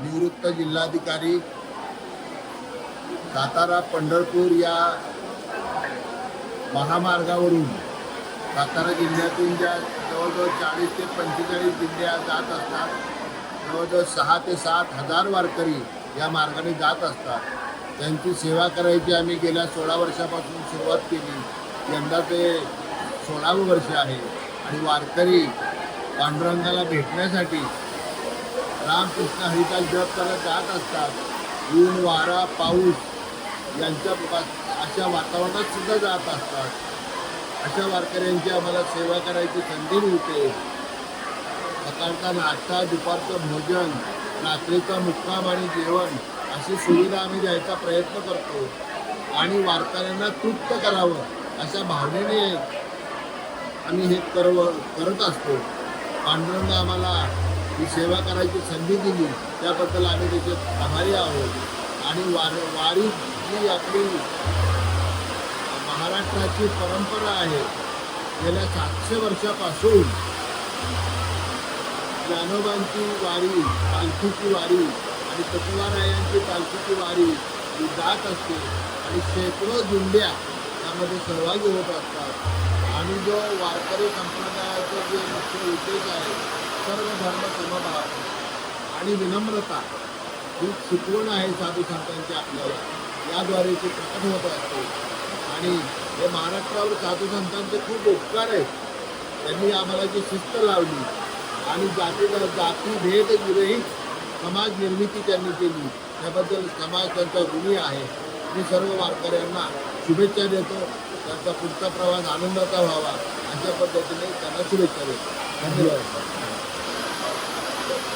निवृत्त जिल्हाधिकारी सातारा पंढरपूर या महामार्गावरून सातारा जिल्ह्यातून ज्या जवळजवळ चाळीस ते पंचेचाळीस जिल्हे जात असतात जवळजवळ सहा ते सात हजार वारकरी या मार्गाने जात असतात. त्यांची सेवा करायची आम्ही गेल्या सोळा वर्षापासून सुरुवात केली. यंदा ते सोळावं वर्ष आहे आणि वारकरी पांडुरंगाला भेटण्यासाठी रामकृष्ण हरिकाल जप करत जात असतात. ऊन वारा पाऊस यांच्या अशा वातावरणात सुद्धा जात असतात. अशा वारकऱ्यांची आम्हाला सेवा करायची संधी मिळते. सकाळचा नाश्ता दुपारचं भोजन रात्रीचा मुक्काम आणि जेवण अशी सुविधा आम्ही द्यायचा प्रयत्न करतो आणि वारकऱ्यांना तृप्त करावं अशा भावनेने आम्ही हे करव करत असतो. पांडुरंग आम्हाला ही सेवा करायची संधी दिली त्याबद्दल आम्ही त्याचे आभारी आहोत. आणि वार वारी जी आपली महाराष्ट्राची परंपरा आहे. गेल्या सातशे वर्षापासून ज्ञानोबांची वारी पालखीची वारी आणि तत्वारायांची पालखीची वारी ही जात असते आणि शेकडो दिंड्या त्यामध्ये सहभागी होत असतात. आणि जो वारकरी संप्रदायाचा जे मुख्य उद्देश आहे सर्व धर्म समभाव आणि विनम्रता ही शिकवण आहे साधू संतांची आपल्याला. याद्वारे ती प्रकट होत असते. आणि हे महाराष्ट्रावर साधू संतांचे खूप उपकार आहेत. त्यांनी आम्हाला जी शिस्त लावली आणि जाती जाती भेद विरहित समाज निर्मिती त्यांनी केली. त्याबद्दल समाज त्यांचा ऋणी आहे. मी सर्व वारकऱ्यांना शुभेच्छा देतो. त्यांचा पुढचा प्रवास आनंदाचा व्हावा. अशा पद्धतीने त्यांना शुभेच्छा देतो. धन्यवाद.